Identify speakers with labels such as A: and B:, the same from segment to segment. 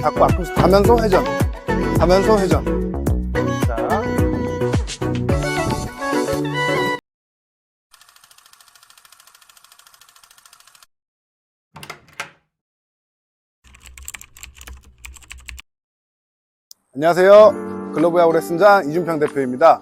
A: 앞꿈치 닫고 앞꿈치 닫으면서 회전. 닫으면서 회전. 자. 안녕하세요. 글로브 야구 레슨장 이준평 대표입니다.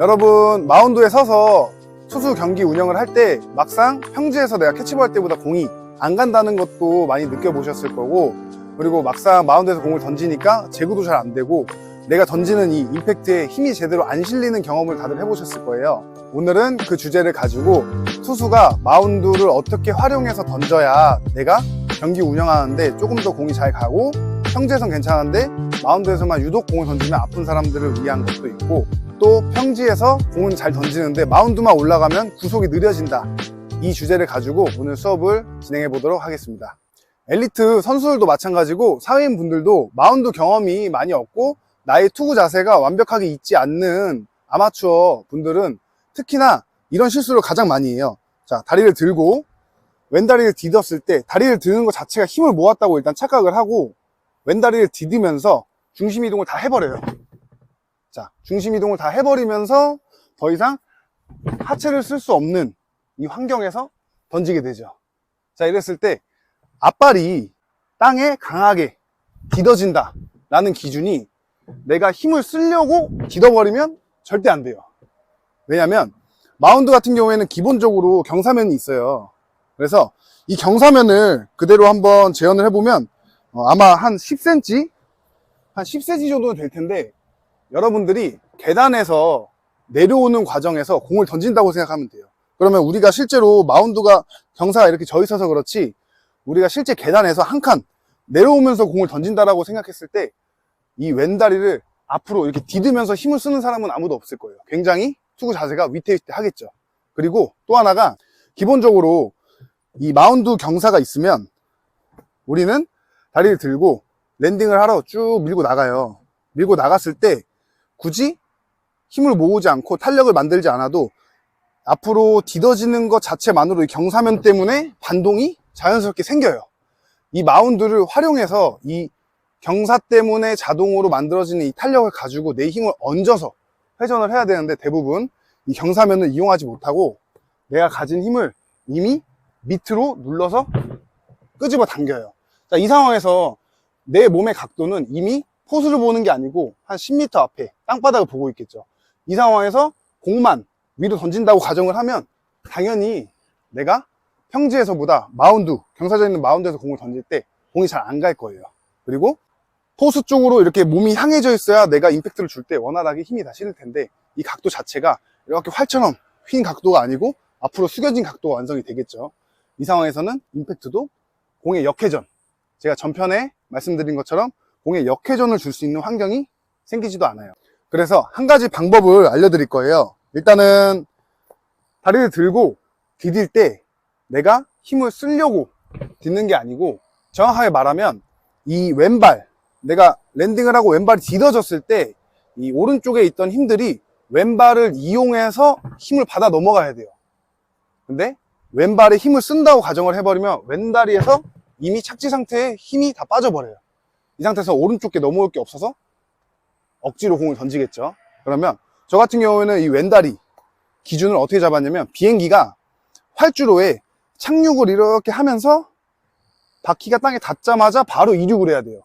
A: 여러분, 마운드에 서서 투수 경기 운영을 할 때 막상 평지에서 내가 캐치볼 할 때보다 공이 안 간다는 것도 많이 느껴보셨을 거고, 그리고 막상 마운드에서 공을 던지니까 제구도 잘 안 되고, 내가 던지는 이 임팩트에 힘이 제대로 안 실리는 경험을 다들 해보셨을 거예요. 오늘은 그 주제를 가지고 투수가 마운드를 어떻게 활용해서 던져야 내가 경기 운영하는데 조금 더 공이 잘 가고 평지에선 괜찮은데 마운드에서만 유독 공을 던지면 아픈 사람들을 위한 것도 있고 또 평지에서 공은 잘 던지는데 마운드만 올라가면 구속이 느려진다. 이 주제를 가지고 오늘 수업을 진행해 보도록 하겠습니다. 엘리트 선수들도 마찬가지고 사회인 분들도 마운드 경험이 많이 없고 나의 투구 자세가 완벽하게 있지 않는 아마추어 분들은 특히나 이런 실수를 가장 많이 해요. 자, 다리를 들고 왼다리를 디뎠을 때 다리를 드는 것 자체가 힘을 모았다고 일단 착각을 하고 왼다리를 디디면서 중심 이동을 다 해버려요. 자, 중심 이동을 다 해버리면서 더 이상 하체를 쓸 수 없는 이 환경에서 던지게 되죠. 자, 이랬을 때 앞발이 땅에 강하게 디뎌진다 라는 기준이 내가 힘을 쓰려고 디뎌버리면 절대 안 돼요. 왜냐면 마운드 같은 경우에는 기본적으로 경사면이 있어요. 그래서 이 경사면을 그대로 한번 재현을 해보면 어, 아마 한 10cm? 한 10cm 정도는 될 텐데 여러분들이 계단에서 내려오는 과정에서 공을 던진다고 생각하면 돼요. 그러면 우리가 실제로 마운드가 경사가 이렇게 져 있어서 그렇지 우리가 실제 계단에서 한 칸 내려오면서 공을 던진다라고 생각했을 때 이 왼다리를 앞으로 이렇게 디드면서 힘을 쓰는 사람은 아무도 없을 거예요. 굉장히 투구 자세가 위태위태하겠죠. 그리고 또 하나가 기본적으로 이 마운드 경사가 있으면 우리는 다리를 들고 랜딩을 하러 쭉 밀고 나가요. 밀고 나갔을 때 굳이 힘을 모으지 않고 탄력을 만들지 않아도 앞으로 디뎌지는 것 자체만으로 이 경사면 때문에 반동이 자연스럽게 생겨요. 이 마운드를 활용해서 이 경사 때문에 자동으로 만들어지는 이 탄력을 가지고 내 힘을 얹어서 회전을 해야 되는데 대부분 이 경사면을 이용하지 못하고 내가 가진 힘을 이미 밑으로 눌러서 끄집어 당겨요. 자, 이 상황에서 내 몸의 각도는 이미 포수를 보는 게 아니고 한 10m 앞에 땅바닥을 보고 있겠죠. 이 상황에서 공만 위로 던진다고 가정을 하면 당연히 내가 평지에서보다 마운드, 경사져 있는 마운드에서 공을 던질 때 공이 잘 안 갈 거예요. 그리고 포수 쪽으로 이렇게 몸이 향해져 있어야 내가 임팩트를 줄 때 원활하게 힘이 다 실릴 텐데 이 각도 자체가 이렇게 활처럼 휜 각도가 아니고 앞으로 숙여진 각도가 완성이 되겠죠. 이 상황에서는 임팩트도 공의 역회전, 제가 전편에 말씀드린 것처럼 공의 역회전을 줄 수 있는 환경이 생기지도 않아요. 그래서 한 가지 방법을 알려드릴 거예요. 일단은 다리를 들고 디딜 때 내가 힘을 쓰려고 딛는 게 아니고 정확하게 말하면 이 왼발, 내가 랜딩을 하고 왼발이 디뎌졌을 때 이 오른쪽에 있던 힘들이 왼발을 이용해서 힘을 받아 넘어가야 돼요. 근데 왼발에 힘을 쓴다고 가정을 해버리면 왼다리에서 이미 착지 상태에 힘이 다 빠져버려요. 이 상태에서 오른쪽에 넘어올 게 없어서 억지로 공을 던지겠죠. 그러면 저 같은 경우에는 이 왼다리 기준을 어떻게 잡았냐면 비행기가 활주로에 착륙을 이렇게 하면서 바퀴가 땅에 닿자마자 바로 이륙을 해야 돼요.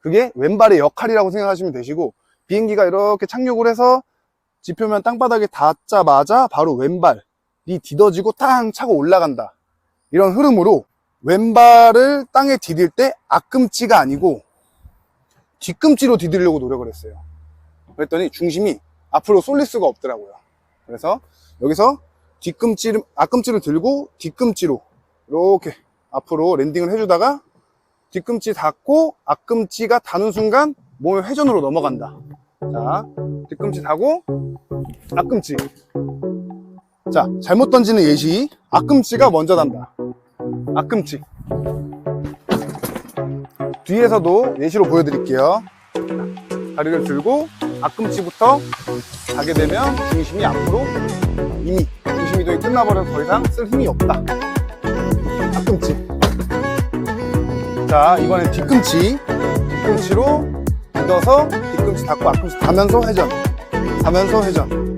A: 그게 왼발의 역할이라고 생각하시면 되시고 비행기가 이렇게 착륙을 해서 지표면 땅바닥에 닿자마자 바로 왼발이 디뎌지고 땅 차고 올라간다. 이런 흐름으로 왼발을 땅에 디딜 때 앞꿈치가 아니고 뒤꿈치로 디디려고 노력을 했어요. 그랬더니 중심이 앞으로 쏠릴 수가 없더라고요. 그래서 여기서 뒤꿈치를, 앞꿈치를 들고 뒤꿈치로 이렇게 앞으로 랜딩을 해주다가 뒤꿈치 닿고 앞꿈치가 닿는 순간 몸의 회전으로 넘어간다. 자, 뒤꿈치 닿고 앞꿈치. 자, 잘못 던지는 예시. 앞꿈치가 먼저 단다. 앞꿈치. 뒤에서도 예시로 보여드릴게요. 다리를 들고 앞꿈치부터 가게 되면 중심이 앞으로 이미 중심 이동이 끝나버려서 더 이상 쓸 힘이 없다. 앞꿈치. 자, 이번엔 뒤꿈치. 뒤꿈치로 묻어서 뒤꿈치 닫고 앞꿈치 가면서 회전 가면서 회전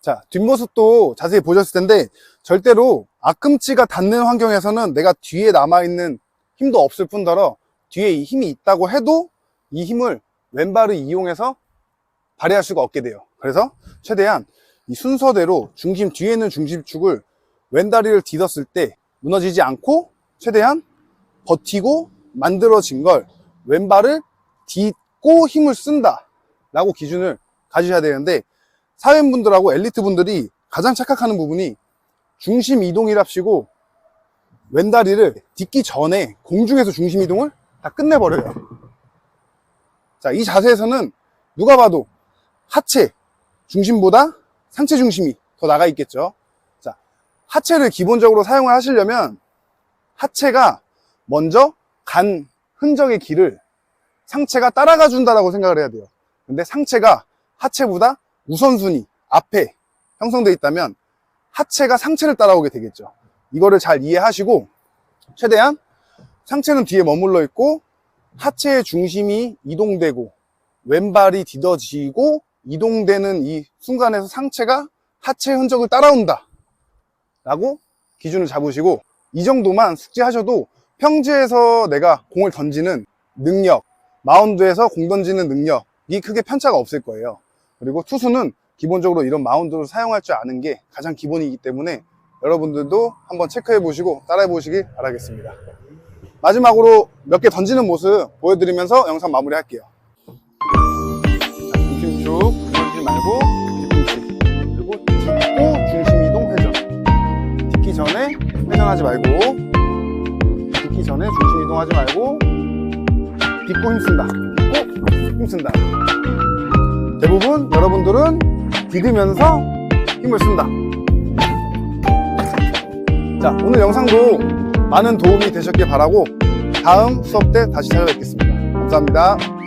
A: 자, 뒷모습도 자세히 보셨을 텐데, 절대로 앞꿈치가 닿는 환경에서는 내가 뒤에 남아있는 힘도 없을 뿐더러, 뒤에 이 힘이 있다고 해도 이 힘을 왼발을 이용해서 발휘할 수가 없게 돼요. 그래서 최대한 이 순서대로 중심, 뒤에 있는 중심축을 왼다리를 디뎠을 때 무너지지 않고 최대한 버티고 만들어진 걸 왼발을 딛고 힘을 쓴다. 라고 기준을 가지셔야 되는데, 사회인분들하고 엘리트분들이 가장 착각하는 부분이 중심 이동이랍시고 왼다리를 딛기 전에 공중에서 중심 이동을 다 끝내버려요. 자, 이 자세에서는 누가 봐도 하체 중심보다 상체 중심이 더 나가 있겠죠. 자, 하체를 기본적으로 사용을 하시려면 하체가 먼저 간 흔적의 길을 상체가 따라가 준다라고 생각을 해야 돼요. 근데 상체가 하체보다 우선순위 앞에 형성되어 있다면 하체가 상체를 따라오게 되겠죠. 이거를 잘 이해하시고 최대한 상체는 뒤에 머물러 있고 하체의 중심이 이동되고 왼발이 디뎌지고 이동되는 이 순간에서 상체가 하체 흔적을 따라온다 라고 기준을 잡으시고 이 정도만 숙지하셔도 평지에서 내가 공을 던지는 능력 마운드에서 공 던지는 능력이 크게 편차가 없을 거예요. 그리고 투수는 기본적으로 이런 마운드를 사용할 줄 아는 게 가장 기본이기 때문에 여러분들도 한번 체크해 보시고 따라해 보시길 바라겠습니다. 마지막으로 몇 개 던지는 모습 보여드리면서 영상 마무리 할게요. 중심 쭉 던지지 말고 뒤꿈치 그리고 딛고 중심 이동 회전 딛기 전에 회전하지 말고 딛기 전에 중심 이동하지 말고 딛고 힘쓴다 딛고 힘쓴다 대부분 여러분들은 디디면서 힘을 쓴다. 자, 오늘 영상도 많은 도움이 되셨길 바라고 다음 수업 때 다시 찾아뵙겠습니다. 감사합니다.